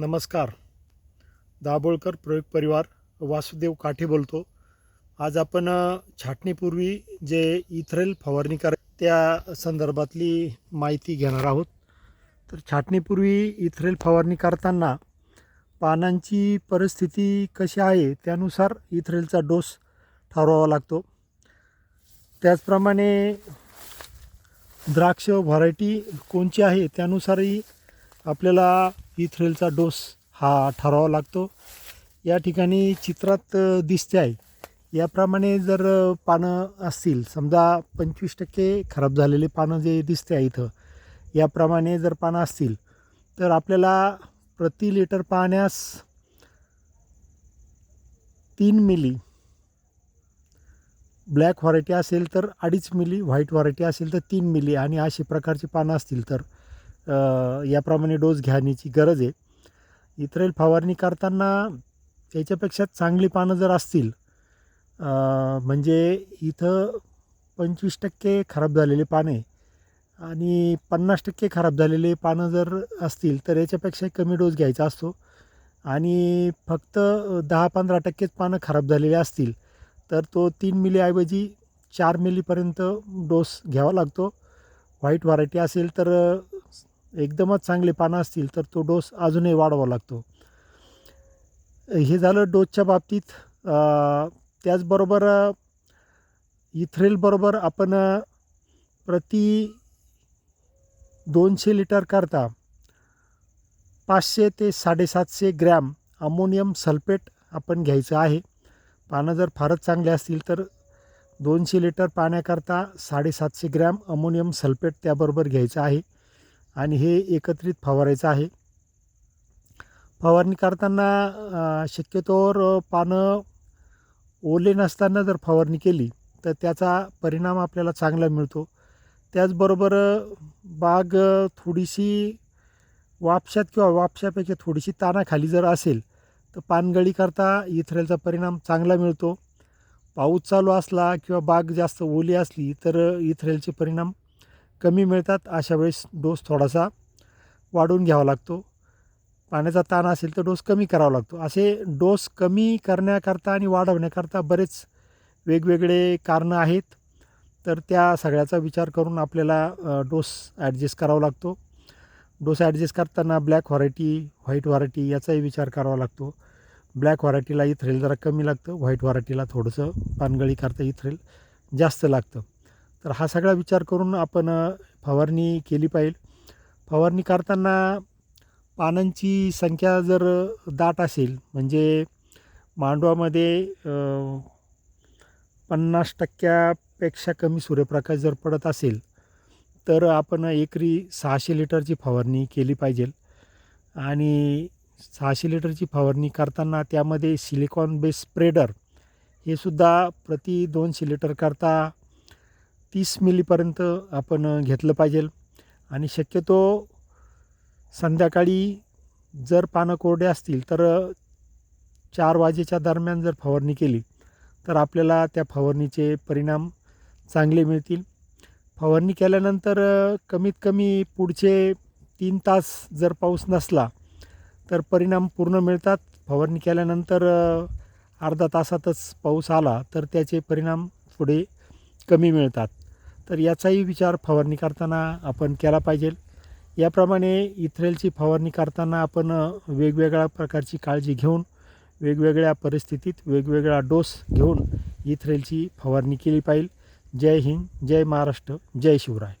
नमस्कार. दाभोळकर प्रयोग परिवार वासुदेव काठे बोलतो. आज आपण छाटणीपूर्वी जे इथरेल फवारणी कर त्या संदर्भातली माहिती घेणार आहोत. तर छाटणीपूर्वी इथरेल फवारणी करताना पानांची परिस्थिती कशी आहे त्यानुसार इथरेलचा डोस ठरवावा लागतो. त्याचप्रमाणे द्राक्ष व्हरायटी कोणची आहे त्यानुसारही आपल्याला इथरेलचा डोस हा ठरावा लागतो. या ठिकाणी चित्रात दिसते आहे. याप्रमाणे जर पानं असतील समजा पंचवीस टक्के खराब झालेले पानं जे दिसते आहे इथं याप्रमाणे जर पानं असतील तर आपल्याला प्रति लिटर पाण्यास तीन मिली ब्लॅक व्हरायटी असेल तर अडीच मिली व्हाईट व्हरायटी असेल तर तीन मिली आणि अशी प्रकारची पानं असतील तर याप्रमाणे डोस घ्यायची गरज आहे. इथरेल फवारणी करताना त्याच्यापेक्षा चांगली पानं जर असतील म्हणजे इथं पंचवीस टक्के खराब झालेले पाने आणि पन्नास टक्के खराब झालेले पानं जर असतील तर याच्यापेक्षा कमी डोस घ्यायचा असतो. आणि फक्त दहा पंधरा टक्केच पानं खराब झालेले असतील तर तो तीन मिलीऐवजी चार मिलीपर्यंत डोस घ्यावा लागतो. व्हाईट व्हरायटी असेल तर एकदमच चांगले पानं असतील तर तो डोस अजूनही वाढवावा लागतो. हे झालं डोसच्या बाबतीत त्याचबरोबर इथ्रेलबरोबर आपण प्रति दोनशे लिटर करता पाचशे ते साडेसातशे ग्रॅम अमोनियम सल्फेट आपण घ्यायचं आहे. पानं जर फारच चांगले असतील तर दोनशे लिटर पाण्याकरता साडेसातशे ग्रॅम अमोनियम सल्फेट त्याबरोबर घ्यायचं आहे. आणि हे एकत्रित फवारायचं आहे. फवारणी करताना शक्यतोवर पानं ओले नसताना जर फवारणी केली तर त्याचा परिणाम आपल्याला चांगला मिळतो. त्याचबरोबर बाग थोडीशी वापशात किंवा वापशापेक्षा थोडीशी तानाखाली जर असेल तर पानगळीकरता इथरेलचा परिणाम चांगला मिळतो. पाऊस चालू असला किंवा बाग जास्त ओली असली तर इथरेलचे परिणाम कमी मिळतात अशा वेळेस डोस थोडासा वाढवून घ्यावा लागतो. पाण्याचा ताण असेल तर डोस कमी करावा लागतो. असे डोस कमी करण्याकरता आणि वाढवण्याकरता बरेच वेगवेगळे कारणं आहेत. तर त्या सगळ्याचा विचार करून आपल्याला डोस ॲडजस्ट करावा लागतो. डोस ॲडजस्ट करताना ब्लॅक व्हरायटी व्हाईट व्हरायटी याचाही विचार करावा लागतो. ब्लॅक व्हरायटीला इथरेल जरा कमी लागतं व्हाईट व्हरायटीला थोडंसं पानगळी करता इथरेल जास्त लागतं. तर हा सगळा विचार करून आपण फवारणी केली पाहिजे. फवारणी करताना पानांची संख्या जर दाट असेल म्हणजे मांडवामध्ये पन्नास टक्क्यापेक्षा कमी सूर्यप्रकाश जर पडत असेल तर आपण एकरी सहाशे लिटरची फवारणी केली पाहिजे. आणि सहाशे लिटरची फवारणी करताना त्यामध्ये सिलिकॉन बेस स्प्रेडर हे सुद्धा प्रति दोनशे लिटर करता तीस मिलीपर्यंत आपण घेतलं पाहिजे. आणि शक्यतो संध्याकाळी जर पानं कोरडे असतील तर चार वाजेच्या दरम्यान जर फवारणी केली तर आपल्याला त्या फवारणीचे परिणाम चांगले मिळतील. फवारणी केल्यानंतर कमीत कमी पुढचे तीन तास जर पाऊस नसला तर परिणाम पूर्ण मिळतात. फवारणी केल्यानंतर अर्धा तासातच पाऊस आला तर त्याचे परिणाम थोडे कमी मिळतात. तर याचाही विचार फवारणी करताना आपण केला पाहिजे. याप्रमाणे इथ्रेलची फवारणी करताना आपण वेगवेगळ्या प्रकारची काळजी घेऊन वेगवेगळ्या परिस्थितीत वेगवेगळा डोस घेऊन इथ्रेलची फवारणी केली पाहिजे. जय हिंद जय महाराष्ट्र जय शिवराय.